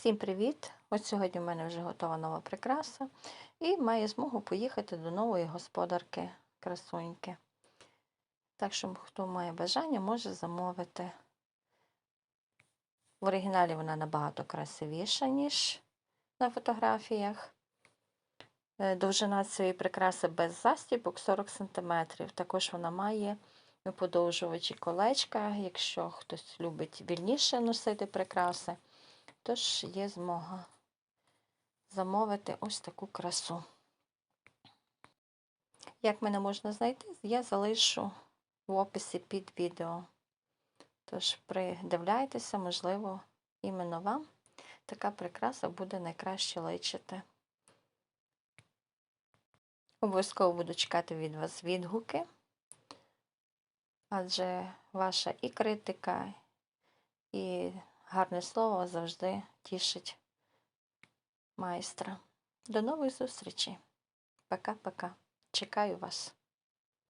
Всім привіт! Ось сьогодні в мене вже готова нова прикраса і має змогу поїхати до нової господарки красуньки. Так що, хто має бажання, може замовити. В оригіналі вона набагато красивіша, ніж на фотографіях. Е, Довжина цієї прикраси без застібок 40 см. Також вона має подовжувачі колечка, якщо хтось любить вільніше носити прикраси. Тож є змога замовити ось таку красу. Як мене можна знайти, я залишу в описі під відео. Тож придивляйтеся, можливо, іменно вам така прикраса буде найкраще личити. Обов'язково буду чекати від вас відгуки, адже ваша і критика, і гарне слово завжди тішить майстра. До нових зустрічей. Пока-пока. Чекаю вас.